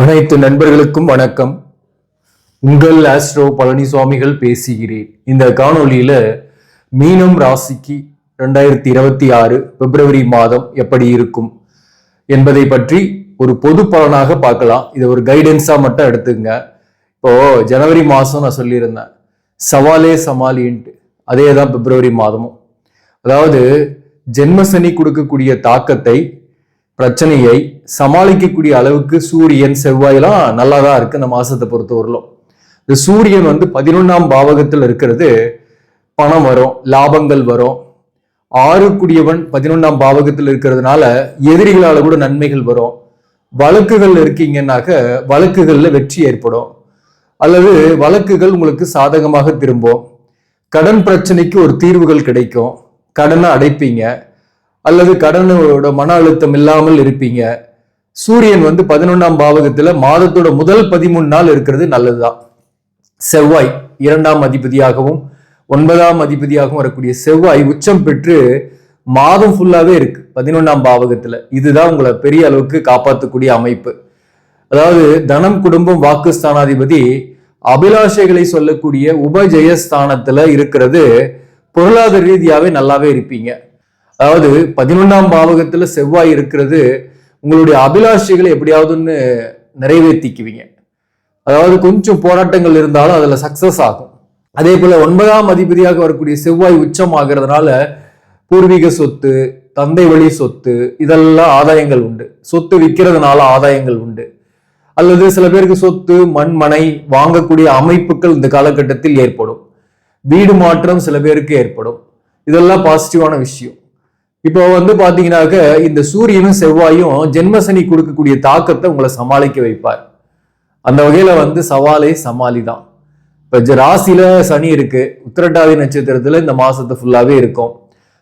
அனைத்து நண்பர்களுக்கும் வணக்கம். உங்கள் ஆஸ்ட்ரோ பழனிசுவாமிகள் பேசுகிறேன். இந்த காணொலியில மீனம் ராசிக்கு ரெண்டாயிரத்தி இருபத்தி ஆறு பிப்ரவரி மாதம் எப்படி இருக்கும் என்பதை பற்றி ஒரு பொது பலனாக பார்க்கலாம். இதை ஒரு கைடன்ஸா மட்டும் எடுத்துங்க. இப்போ ஜனவரி மாதம் நான் சொல்லியிருந்தேன். சவாலே சமாளின்ட்டு. அதே தான் பிப்ரவரி மாதமும். அதாவது ஜென்மசனி கொடுக்கக்கூடிய தாக்கத்தை பிரச்சனையை சமாளிக்கக்கூடிய அளவுக்கு சூரியன் செவ்வாயெல்லாம் நல்லா தான் இருக்குது இந்த மாதத்தை பொறுத்தவரையிலும். இந்த சூரியன் வந்து பதினொன்றாம் பாவகத்தில் இருக்கிறது. பணம் வரும் லாபங்கள் வரும். ஆறுக்குடியவன் பதினொன்றாம் பாவகத்தில் இருக்கிறதுனால எதிரிகளால் கூட நன்மைகள் வரும். வழக்குகள் இருக்கீங்கன்னாக்க வழக்குகளில் வெற்றி ஏற்படும். அல்லது வழக்குகள் உங்களுக்கு சாதகமாக திரும்பும். கடன் பிரச்சனைக்கு ஒரு தீர்வுகள் கிடைக்கும். கடனை அடைப்பீங்க. அல்லது கடனோட மன அழுத்தம் இல்லாமல் இருப்பீங்க. சூரியன் வந்து பதினொன்னாம் பாவகத்துல மாதத்தோட முதல் பதிமூணு நாள் இருக்கிறது நல்லதுதான். செவ்வாய் இரண்டாம் அதிபதியாகவும் ஒன்பதாம் அதிபதியாகவும் வரக்கூடிய செவ்வாய் உச்சம் பெற்று மாதம் ஃபுல்லாவே இருக்கு பதினொன்னாம் பாவகத்துல. இதுதான் உங்களை பெரிய அளவுக்கு காப்பாற்றக்கூடிய அமைப்பு. அதாவது தனம் குடும்பம் வாக்கு ஸ்தானாதிபதி அபிலாஷைகளை சொல்லக்கூடிய உபஜயஸ்தானத்துல இருக்கிறது பொருளாதார ரீதியாவே நல்லாவே இருப்பீங்க. அதாவது பதினொன்றாம் பாவகத்துல செவ்வாய் இருக்கிறது உங்களுடைய அபிலாஷைகளை எப்படியாவதுன்னு நிறைவேற்றிக்குவீங்க. அதாவது கொஞ்சம் போராட்டங்கள் இருந்தாலும் அதில் சக்சஸ் ஆகும். அதே போல் ஒன்பதாம் அதிபதியாக வரக்கூடிய செவ்வாய் உச்சம் ஆகிறதுனால பூர்வீக சொத்து தந்தை வழி சொத்து இதெல்லாம் ஆதாயங்கள் உண்டு. சொத்து விற்கிறதுனால ஆதாயங்கள் உண்டு. அல்லது சில பேருக்கு சொத்து மண் மனை வாங்கக்கூடிய அமைப்புகள் இந்த காலகட்டத்தில் ஏற்படும். வீடு மாற்றம் சில பேருக்கு ஏற்படும். இதெல்லாம் பாசிட்டிவான விஷயம். இப்போ வந்து பாத்தீங்கன்னாக்க இந்த சூரியனும் செவ்வாயும் ஜென்மசனி கொடுக்கக்கூடிய தாக்கத்தை உங்களை சமாளிக்க வைப்பார். அந்த வகையில வந்து சவாலே சமாளி தான் இப்போ ராசியில சனி இருக்கு. உத்திரட்டாதி நட்சத்திரத்துல இந்த மாசத்தை ஃபுல்லாவே இருக்கும்.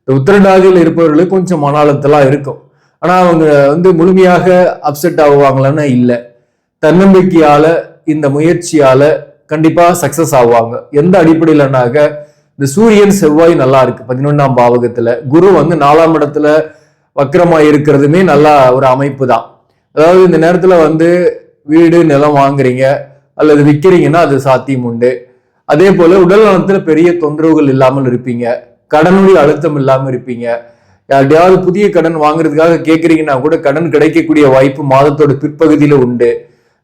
இந்த உத்திரட்டாதியில் இருப்பவர்களுக்கு கொஞ்சம் மன அழுத்தலாம் இருக்கும். ஆனா அவங்க வந்து முழுமையாக அப்செட் ஆகுவாங்களான்னு இல்லை. தன்னம்பிக்கையால இந்த முயற்சியால கண்டிப்பா சக்சஸ் ஆவாங்க. எந்த அடிப்படையிலனாக்க இந்த சூரியன் செவ்வாய் நல்லா இருக்கு. பதினொன்னாம் பாவகத்துல குரு வந்து நாலாம் இடத்துல வக்கரமா இருக்கிறதுமே நல்லா ஒரு அமைப்பு தான் அதாவது இந்த நேரத்துல வந்து வீடு நிலம் வாங்குறீங்க அல்லது விற்கிறீங்கன்னா அது சாத்தியம் உண்டு. அதே போல உடல் நலத்துல பெரிய தொந்தரவுகள் இல்லாமல் இருப்பீங்க. கடனுடைய அழுத்தம் இல்லாமல் இருப்பீங்க. யார்டையாவது புதிய கடன் வாங்குறதுக்காக கேட்குறீங்கன்னா கூட கடன் கிடைக்கக்கூடிய வாய்ப்பு மாதத்தோட பிற்பகுதியில உண்டு.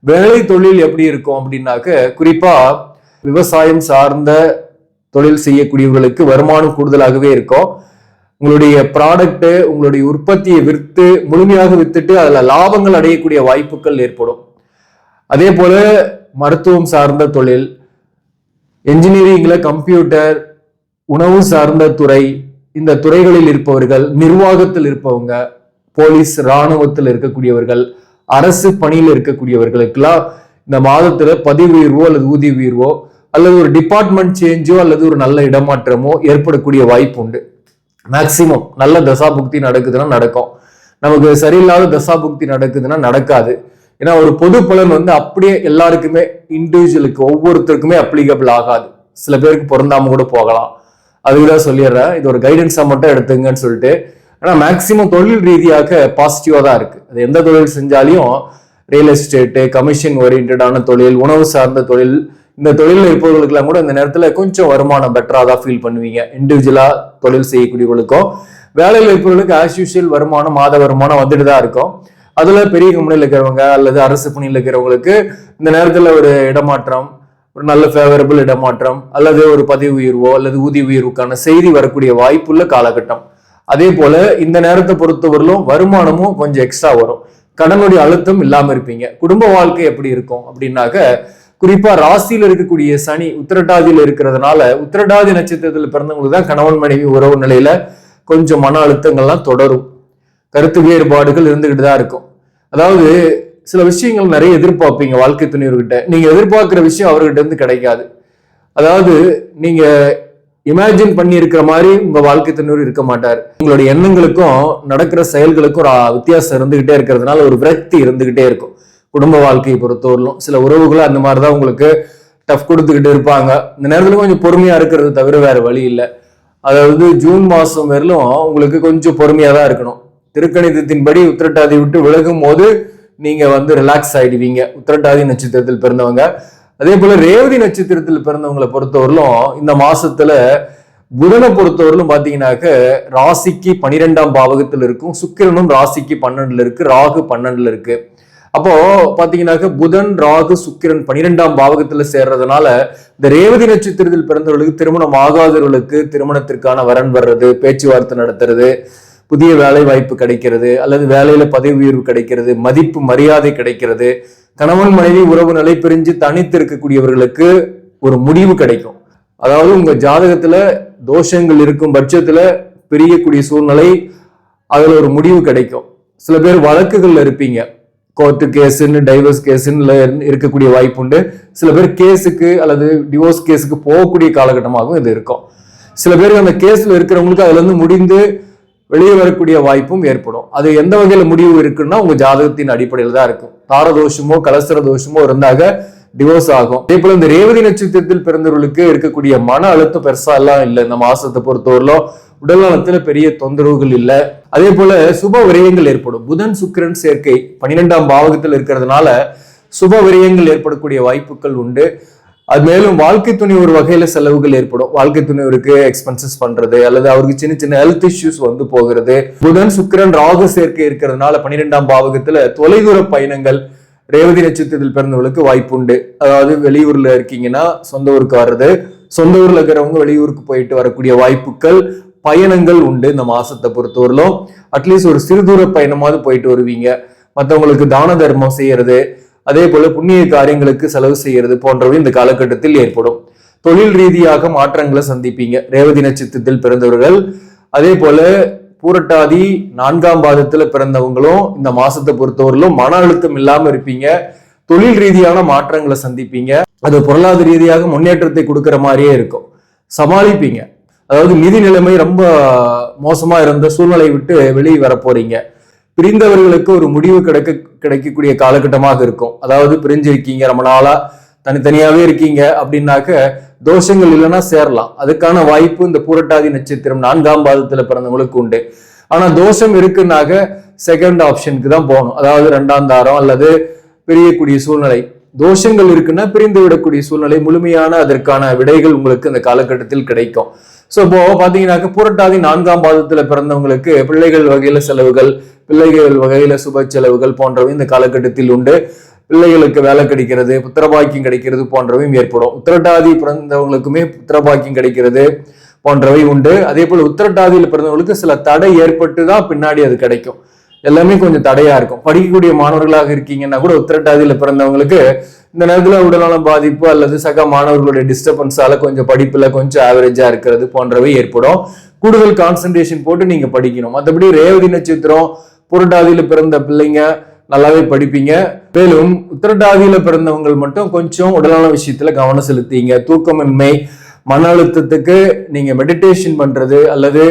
வேலை தொழில் எப்படி இருக்கும் அப்படின்னாக்க குறிப்பா விவசாயம் சார்ந்த தொழில் செய்யக்கூடியவர்களுக்கு வருமானம் கூடுதலாகவே இருக்கும். உங்களுடைய ப்ராடக்ட்டு உங்களுடைய உற்பத்தியை விற்று முழுமையாக வித்துட்டு அதில் லாபங்கள் அடையக்கூடிய வாய்ப்புகள் ஏற்படும். அதே போல மருத்துவம் சார்ந்த தொழில் என்ஜினியரிங்கில் கம்ப்யூட்டர் உணவு சார்ந்த துறை இந்த துறைகளில் இருப்பவர்கள் நிர்வாகத்தில் இருப்பவங்க போலீஸ் இராணுவத்தில் இருக்கக்கூடியவர்கள் அரசு பணியில் இருக்கக்கூடியவர்களுக்கெல்லாம் இந்த மாதத்தில் பதிவு உயர்வோ அல்லது ஊதிய உயர்வோ அல்லது ஒரு டிபார்ட்மெண்ட் சேஞ்சோ அல்லது ஒரு நல்ல இடமாற்றமோ ஏற்படக்கூடிய வாய்ப்பு உண்டு. மேக்சிமம் நல்ல தசாபுக்தி நடக்குதுன்னா நடக்கும். நமக்கு சரியில்லாத தசாபுக்தி நடக்குதுன்னா நடக்காது. ஏன்னா ஒரு பொது பலன் வந்து அப்படியே எல்லாருக்குமே இண்டிவிஜுவலுக்கு ஒவ்வொருத்தருக்குமே அப்ளிகபிள் ஆகாது. சில பேருக்கு பொருந்தாம கூட போகலாம். அதுதான் சொல்லிடுறேன். இது ஒரு கைடன்ஸா மட்டும் எடுத்துங்கன்னு சொல்லிட்டு. ஆனா மேக்சிமம் தொழில் ரீதியாக பாசிட்டிவா தான் இருக்கு. அது எந்த தொழில் செஞ்சாலையும் ரியல் எஸ்டேட்டு கமிஷன் ஓரியன்டான தொழில் உணவு சார்ந்த தொழில் இந்த தொழில் இருப்பவர்களுக்கெல்லாம் கூட இந்த நேரத்தில் கொஞ்சம் வருமானம் பெட்டராக தான் ஃபீல் பண்ணுவீங்க. இண்டிவிஜுவலாக தொழில் செய்யக்கூடியவர்களுக்கும் வேலையில் இருப்பவர்களுக்கு ஆஸ் யூஷுவல் வருமானம் மாத வருமானம் வந்துட்டு தான் இருக்கும். அதில் பெரிய கம்பெனியில் இருக்கிறவங்க அல்லது அரசு பணியில் இருக்கிறவங்களுக்கு இந்த நேரத்தில் ஒரு இடமாற்றம் ஒரு நல்ல ஃபேவரபிள் இடமாற்றம் அல்லது ஒரு பதவி உயர்வோ அல்லது ஊதிய உயர்வுக்கான செய்தி வரக்கூடிய வாய்ப்புள்ள காலகட்டம். அதே போல இந்த நேரத்தை பொறுத்தவரையிலும் வருமானமும் கொஞ்சம் எக்ஸ்ட்ரா வரும். கடனுடைய அழுத்தம் இல்லாமல் இருப்பீங்க. குடும்ப வாழ்க்கை எப்படி இருக்கும் அப்படின்னாக்க குறிப்பா ராசியில் இருக்கக்கூடிய சனி உத்திரட்டாதியில் இருக்கிறதுனால உத்திரட்டாதி நட்சத்திரத்தில் பிறந்தவங்களுக்கு தான் கணவன் மனைவி உறவு நிலையில கொஞ்சம் மன அழுத்தங்கள்லாம் தொடரும். கருத்து வேறுபாடுகள் இருந்துகிட்டு தான் இருக்கும். அதாவது சில விஷயங்கள் நிறைய எதிர்பார்ப்பீங்க வாழ்க்கை துணிவர்கிட்ட. நீங்க எதிர்பார்க்கிற விஷயம் அவர்கிட்ட இருந்து கிடைக்காது. அதாவது நீங்க இமேஜின் பண்ணி இருக்கிற மாதிரி உங்க வாழ்க்கை துணிவர் இருக்க மாட்டார். உங்களுடைய எண்ணங்களுக்கும் நடக்கிற செயல்களுக்கும் ஒரு வித்தியாசம் இருந்துகிட்டே இருக்கிறதுனால ஒரு விரக்தி இருந்துகிட்டே இருக்கும். குடும்ப வாழ்க்கையை பொறுத்தவரையிலும் சில உறவுகளும் அந்த மாதிரி தான் உங்களுக்கு டஃப் கொடுத்துக்கிட்டு இருப்பாங்க. இந்த நேரத்தில் கொஞ்சம் பொறுமையாக இருக்கிறது தவிர வேறு வழி இல்லை. அதாவது ஜூன் மாதம் வரையிலும் உங்களுக்கு கொஞ்சம் பொறுமையாக தான் இருக்கணும். திருக்கணிதத்தின்படி உத்திரட்டாதி விட்டு விலகும் போது நீங்கள் வந்து ரிலாக்ஸ் ஆகிடுவீங்க உத்திரட்டாதி நட்சத்திரத்தில் பிறந்தவங்க. அதே போல் ரேவதி நட்சத்திரத்தில் பிறந்தவங்களை பொறுத்தவரையிலும் இந்த மாதத்தில் புதனை பொறுத்தவரையிலும் பார்த்தீங்கன்னாக்க ராசிக்கு பனிரெண்டாம் பாவகத்தில் இருக்கும். சுக்கிரனும் ராசிக்கு பன்னெண்டுல இருக்கு. ராகு பன்னெண்டுல இருக்குது அப்போ பாத்தீங்கன்னாக்க புதன் ராகு சுக்கிரன் பனிரெண்டாம் பாவகத்துல சேர்றதுனால இந்த ரேவதி நட்சத்திரத்தில் பிறந்தவர்களுக்கு திருமணம் ஆகாதவர்களுக்கு திருமணத்திற்கான வரன் வர்றது பேச்சுவார்த்தை நடத்துறது புதிய வேலை வாய்ப்பு கிடைக்கிறது அல்லது வேலையில பதவி உயர்வு கிடைக்கிறது மதிப்பு மரியாதை கிடைக்கிறது கணவன் மனைவி உறவு நிலை பிரிஞ்சு தனித்து இருக்கக்கூடியவர்களுக்கு ஒரு முடிவு கிடைக்கும். அதாவது உங்க ஜாதகத்துல தோஷங்கள் இருக்கும் பட்சத்துல பிரியக்கூடிய சூழ்நிலை அதுல ஒரு முடிவு கிடைக்கும். சில பேர் வழக்குகள்ல இருப்பீங்க. கோர்ட்டு கேஸுன்னு டைவர்ஸ் கேஸுன்னு இருக்கக்கூடிய வாய்ப்பு உண்டு சில பேர் கேஸுக்கு அல்லது டிவோர்ஸ் கேஸுக்கு போகக்கூடிய காலகட்டமாகவும் இது இருக்கும். சில பேர் அந்த கேஸில் இருக்கிறவங்களுக்கு அதுலேருந்து முடிந்து வெளியே வரக்கூடிய வாய்ப்பும் ஏற்படும். அது எந்த வகையில் முடிவு இருக்குன்னா உங்க ஜாதகத்தின் அடிப்படையில் தான் இருக்கும். தாரதோஷமோ கலசர தோஷமோ இருந்தாக டிவோர்ஸ் ஆகும். அதே போல இந்த ரேவதி நட்சத்திரத்தில் பிறந்தவர்களுக்கு இருக்கக்கூடிய மன அழுத்தம் பெருசா எல்லாம் இல்லை. இந்த மாசத்தை பொறுத்தவரையிலும் உடல் நலத்துல பெரிய தொந்தரவுகள் இல்லை. அதே போல சுப விரயங்கள் ஏற்படும். புதன் சுக்கிரன் சேர்க்கை பன்னிரெண்டாம் பாவகத்தில் இருக்கிறதுனால சுப விரயங்கள் ஏற்படக்கூடிய வாய்ப்புகள் உண்டு. அது மேலும் வாழ்க்கை துணை ஒரு வகையில செலவுகள் ஏற்படும். வாழ்க்கை துணைவருக்கு எக்ஸ்பென்சஸ் பண்றது அல்லது அவருக்கு சின்ன சின்ன ஹெல்த் இஷ்யூஸ் வந்து போகிறது. புதன் சுக்கிரன் ராகு சேர்க்கை இருக்கிறதுனால பன்னிரெண்டாம் பாவகத்துல தொலைதூர பயணங்கள் ரேவதி நட்சத்திரத்தில் பிறந்தவங்களுக்கு வாய்ப்பு உண்டு. அதாவது வெளியூர்ல இருக்கீங்கன்னா சொந்த ஊருக்கு வர்றது சொந்த ஊர்ல இருக்கிறவங்க வெளியூருக்கு போயிட்டு வரக்கூடிய வாய்ப்புகள் பயணங்கள் உண்டு இந்த மாசத்தை பொறுத்தவரையிலும். அட்லீஸ்ட் ஒரு சிறு தூர பயணமாவது போயிட்டு வருவீங்க. மற்றவங்களுக்கு தான தர்மம் செய்யறது அதே போல புண்ணிய காரியங்களுக்கு செலவு செய்யறது போன்றவை இந்த காலகட்டத்தில் ஏற்படும். தொழில் ரீதியாக மாற்றங்களை சந்திப்பீங்க. ரேவதி நட்சத்திரத்தில் பிறந்தவர்கள் அதே போல பூரட்டாதி நான்காம் பாதத்துல பிறந்தவங்களும் இந்த மாசத்தை பொறுத்தவரையிலும் மன அழுத்தம் இல்லாம இருப்பீங்க. தொழில் ரீதியான மாற்றங்களை சந்திப்பீங்க. அது பொருளாதார ரீதியாக முன்னேற்றத்தை கொடுக்கிற மாதிரியே இருக்கும். சமாளிப்பீங்க. அதாவது நிதி நிலைமை ரொம்ப மோசமா இருந்த சூழ்நிலை விட்டு வெளியே வர போறீங்க. பிரிந்தவர்களுக்கு ஒரு முடிவு கிடைக்க கிடைக்கக்கூடிய காலகட்டமாக இருக்கும். அதாவது பிரிஞ்சிருக்கீங்க ரொம்ப நாளா தனித்தனியாவே இருக்கீங்க அப்படின்னாக்க தோஷங்கள் இல்லைன்னா சேரலாம். அதுக்கான வாய்ப்பு இந்த பூரட்டாதி நட்சத்திரம் நான்காம் பாதத்துல பிறந்தவங்களுக்கு உண்டு. ஆனா தோஷம் இருக்குன்னாக்க செகண்ட் ஆப்ஷனுக்கு தான் போகணும். அதாவது ரெண்டாம் தாரம் அல்லது பெரியக்கூடிய சூழ்நிலை. தோஷங்கள் இருக்குன்னா பிரிந்து விடக்கூடிய சூழ்நிலை முழுமையான அதற்கான விடைகள் உங்களுக்கு இந்த காலகட்டத்தில் கிடைக்கும். ஸோ இப்போ பார்த்தீங்கன்னாக்க புரட்டாதி நான்காம் பாதத்தில் பிறந்தவங்களுக்கு பிள்ளைகள் வகையில் செலவுகள் பிள்ளைகள் வகையில் சுப செலவுகள் போன்றவை இந்த காலகட்டத்தில் உண்டு. பிள்ளைகளுக்கு வேலை கிடைக்கிறது புத்திரபாக்கியம் கிடைக்கிறது போன்றவையும் ஏற்படும். உத்திரட்டாதி பிறந்தவங்களுக்குமே புத்திரபாக்கியம் கிடைக்கிறது போன்றவை உண்டு. அதே போல் உத்திரட்டாதியில் பிறந்தவங்களுக்கு சில தடை ஏற்பட்டு தான் பின்னாடி அது கிடைக்கும். எல்லாமே கொஞ்சம் தடையா இருக்கும். படிக்கக்கூடிய மாணவர்களாக இருக்கீங்கன்னா கூட உத்திரட்டாதியில் பிறந்தவங்களுக்கு இந்த நேரத்தில் உடல்நலம் பாதிப்பு அல்லது சக மாணவர்களுடைய டிஸ்டர்பன்ஸால கொஞ்சம் படிப்புல கொஞ்சம் ஆவரேஜா இருக்கிறது போன்றவை ஏற்படும். கூடுதல் கான்சென்ட்ரேஷன் போட்டு நீங்க படிக்கணும். மற்றபடி ரேவதி நட்சத்திரம் புரட்டாதியில பிறந்த பிள்ளைங்க நல்லாவே படிப்பீங்க. மேலும் உத்திரட்டாதியில பிறந்தவங்கள் மட்டும் கொஞ்சம் உடல்நல விஷயத்துல கவனம் செலுத்திங்க தூக்கமின்மை மன அழுத்தத்துக்கு நீங்க மெடிடேஷன் பண்றது அல்லது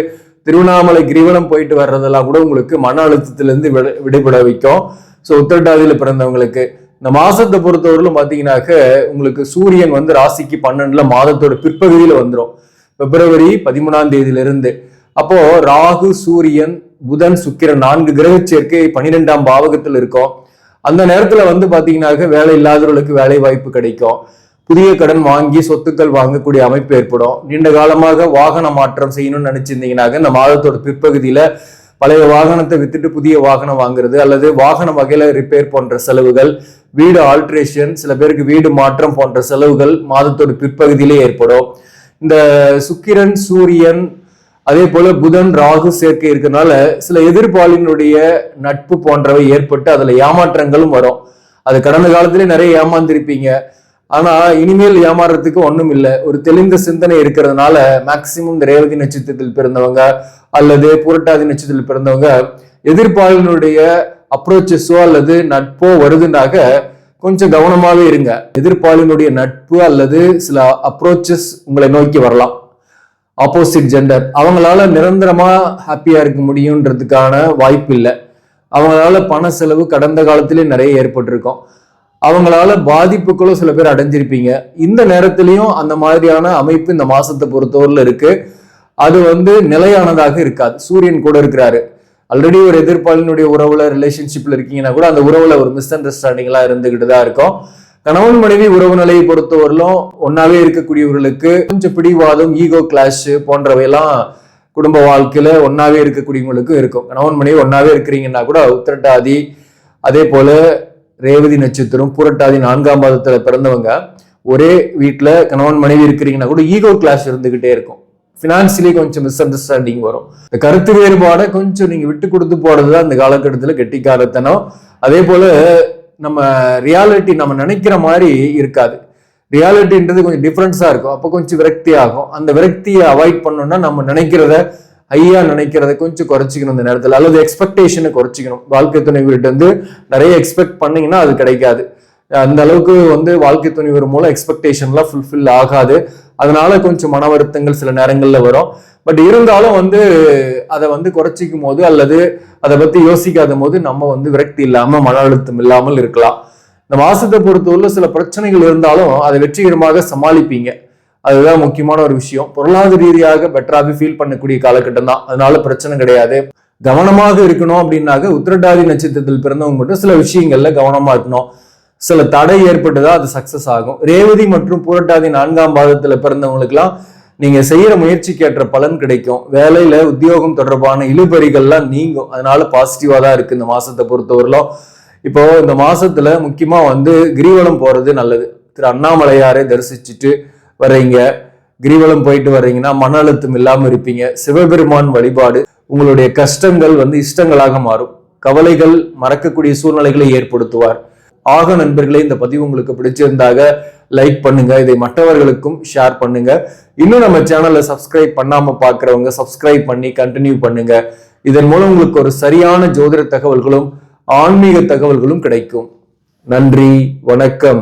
திருவண்ணாமலை கிரிவலம் போயிட்டு வர்றதெல்லாம் கூட உங்களுக்கு மன அழுத்தத்திலேருந்து விட விடுபட வைக்கும் ஸோ உத்திரட்டாதியில் பிறந்தவங்களுக்கு இந்த மாசத்தை பொறுத்தவரையிலும் பார்த்தீங்கன்னாக்க உங்களுக்கு சூரியன் வந்து ராசிக்கு பன்னெண்டுல மாதத்தோட பிற்பகுதியில் வந்துடும் பிப்ரவரி பதிமூணாம் தேதியிலிருந்து. அப்போ ராகு சூரியன் புதன் சுக்கிரன் நான்கு கிரக சேர்க்கை பனிரெண்டாம் பாவகத்தில் இருக்கும். அந்த நேரத்துல வந்து பாத்தீங்கன்னாக்க வேலை இல்லாதவர்களுக்கு வேலை வாய்ப்பு கிடைக்கும். புதிய கடன் வாங்கி சொத்துக்கள் வாங்கக்கூடிய அமைப்பு ஏற்படும். நீண்ட காலமாக வாகன மாற்றம் செய்யணும்னு நினைச்சிருந்தீங்கன்னாக்க இந்த மாதத்தோட பிற்பகுதியில பழைய வாகனத்தை வித்துட்டு புதிய வாகனம் வாங்குறது அல்லது வாகன வகையில ரிப்பேர் போன்ற செலவுகள் வீடு ஆல்ட்ரேஷன் சில பேருக்கு வீடு மாற்றம் போன்ற செலவுகள் மாதத்தோட பிற்பகுதியிலே ஏற்படும். இந்த சுக்கிரன் சூரியன் அதே போல புதன் ராகு சேர்க்கை இருக்கனால சில எதிர்பாலினுடைய நட்பு போன்றவை ஏற்பட்டு அதுல ஏமாற்றங்களும் வரும். அது கடந்த காலத்திலே நிறைய ஏமாந்திருப்பீங்க. ஆனா இனிமேல் ஏமாறுறதுக்கு ஒண்ணும் இல்லை. ஒரு தெளிந்த சிந்தனை இருக்கிறதுனால மேக்சிமம் இந்த ரேவதி நட்சத்திரத்தில் பிறந்தவங்க அல்லது புரட்டாதி நட்சத்திரத்தில் பிறந்தவங்க எதிர்ப்பாளனுடைய அப்ரோச்சஸோ அல்லது நட்போ வருதுனாக கொஞ்சம் கவனமாவே இருங்க. எதிர்ப்பாளினுடைய நட்பு அல்லது சில அப்ரோச்சஸ் உங்களை நோக்கி வரலாம். ஆப்போசிட் ஜெண்டர் அவங்களால நிரந்தரமா ஹாப்பியா இருக்க முடியுன்றதுக்கான வாய்ப்பு இல்லை. அவங்களால பண செலவு கடந்த காலத்திலே நிறைய ஏற்பட்டிருக்கும். அவங்களால பாதிப்புகளும் சில பேர் அடைஞ்சிருப்பீங்க. இந்த நேரத்திலையும் அந்த மாதிரியான அமைப்பு இந்த மாசத்தை பொறுத்தவரையில் இருக்கு. அது வந்து நிலையானதாக இருக்காது. சூரியன் கூட இருக்கிறாரு. ஆல்ரெடி ஒரு எதிர்ப்பாளினுடைய உறவுல ரிலேஷன்ஷிப்ல இருக்கீங்கன்னா கூட அந்த உறவுல ஒரு மிஸ் அண்டர்ஸ்டாண்டிங்லாம் இருந்துகிட்டு தான் இருக்கும். கணவன் மனைவி உறவு நிலையை பொறுத்தவரையிலும் ஒன்னாவே இருக்கக்கூடியவர்களுக்கு கொஞ்சம் பிடிவாதம் ஈகோ கிளாஷ் போன்றவையெல்லாம் குடும்ப வாழ்க்கையில ஒன்னாவே இருக்கக்கூடியவங்களுக்கும் இருக்கும். கணவன் மனைவி ஒன்னாவே இருக்கிறீங்கன்னா கூட உத்திரட்டாதி அதே போல ரேவதி நட்சத்திரம் புரட்டாதி நான்காம் பாதத்துல பிறந்தவங்க ஒரே வீட்டில் கணவன் மனைவி இருக்கிறீங்கன்னா கூட ஈகோ கிளாஷ் இருந்துகிட்டே இருக்கும். ஃபினான்சியலி கொஞ்சம் மிஸ் அண்டர்ஸ்டாண்டிங் வரும். இந்த கருத்து வேறுபாடை கொஞ்சம் நீங்க விட்டு கொடுத்து போறது தான் இந்த காலகட்டத்தில் கெட்டிக்காரத்தனம். அதே போல நம்ம ரியாலிட்டி நம்ம நினைக்கிற மாதிரி இருக்காது. ரியாலிட்டின்றது கொஞ்சம் டிஃப்ரென்ஸாக இருக்கும். அப்போ கொஞ்சம் விரக்தி ஆகும் அந்த விரக்தியை அவாய்ட் பண்ணோம்னா நம்ம நினைக்கிறத ஐயா நினைக்கிறத கொஞ்சம் குறைச்சிக்கணும் இந்த நேரத்தில். அல்லது எக்ஸ்பெக்டேஷனை குறைச்சிக்கணும். வாழ்க்கை துணைவர்கிட்ட வந்து நிறைய எக்ஸ்பெக்ட் பண்ணீங்கன்னா அது கிடைக்காது. அந்த அளவுக்கு வந்து வாழ்க்கை துணிவர் மூலம் எக்ஸ்பெக்டேஷன்லாம் ஃபுல்ஃபில் ஆகாது. அதனால கொஞ்சம் மன வருத்தங்கள் சில நேரங்களில் வரும். பட் இருந்தாலும் வந்து அதை வந்து குறைச்சிக்கும் போது அல்லது அதை பத்தி யோசிக்காத போது நம்ம வந்து விரக்தி இல்லாமல் மன அழுத்தம் இல்லாமல் இருக்கலாம். இந்த மாசத்தை பொறுத்தவரை சில பிரச்சனைகள் இருந்தாலும் அதை வெற்றிகரமாக சமாளிப்பீங்க. அதுதான் முக்கியமான ஒரு விஷயம். பொருளாதார ரீதியாக பெட்டராகவே ஃபீல் பண்ணக்கூடிய காலகட்டம் தான். அதனால பிரச்சனை கிடையாது. கவனமாக இருக்கணும் அப்படின்னாக்க உத்திரட்டாதி நட்சத்திரத்தில் பிறந்தவங்க மட்டும் சில விஷயங்கள்ல கவனமா இருக்கணும். சில தடை ஏற்பட்டுதான் அது சக்சஸ் ஆகும். ரேவதி மற்றும் பூரட்டாதி நான்காம் பாதத்துல பிறந்தவங்களுக்குலாம் நீங்க செய்யற முயற்சிக்கு ஏற்ற பலன் கிடைக்கும். வேலையில உத்தியோகம் தொடர்பான இழுபறிகள்லாம் நீங்கும். அதனால பாசிட்டிவா தான் இருக்கு இந்த மாசத்தை பொறுத்தவரையிலும். இப்போ இந்த மாசத்துல முக்கியமா வந்து கிரிவலம் போறது நல்லது. திரு அண்ணாமலையாரை தரிசிச்சுட்டு வர்றீங்க கிரிவலம் போயிட்டு வர்றீங்கன்னா மன அழுத்தம் இல்லாமல் இருப்பீங்க. சிவபெருமான் வழிபாடு உங்களுடைய கஷ்டங்கள் வந்து இஷ்டங்களாக மாறும். கவலைகள் மறக்கக்கூடிய சூழ்நிலைகளை ஏற்படுத்துவார். ஆக நண்பர்களே இந்த பதிவு உங்களுக்கு பிடிச்சிருந்தாக லைக் பண்ணுங்க. இதை மற்றவர்களுக்கும் ஷேர் பண்ணுங்க. இன்னும் நம்ம சேனலை சப்ஸ்கிரைப் பண்ணாம பாக்குறவங்க சப்ஸ்கிரைப் பண்ணி கண்டினியூ பண்ணுங்க. இதன் மூலம் உங்களுக்கு ஒரு சரியான ஜோதிட தகவல்களும் ஆன்மீக தகவல்களும் கிடைக்கும். நன்றி வணக்கம்.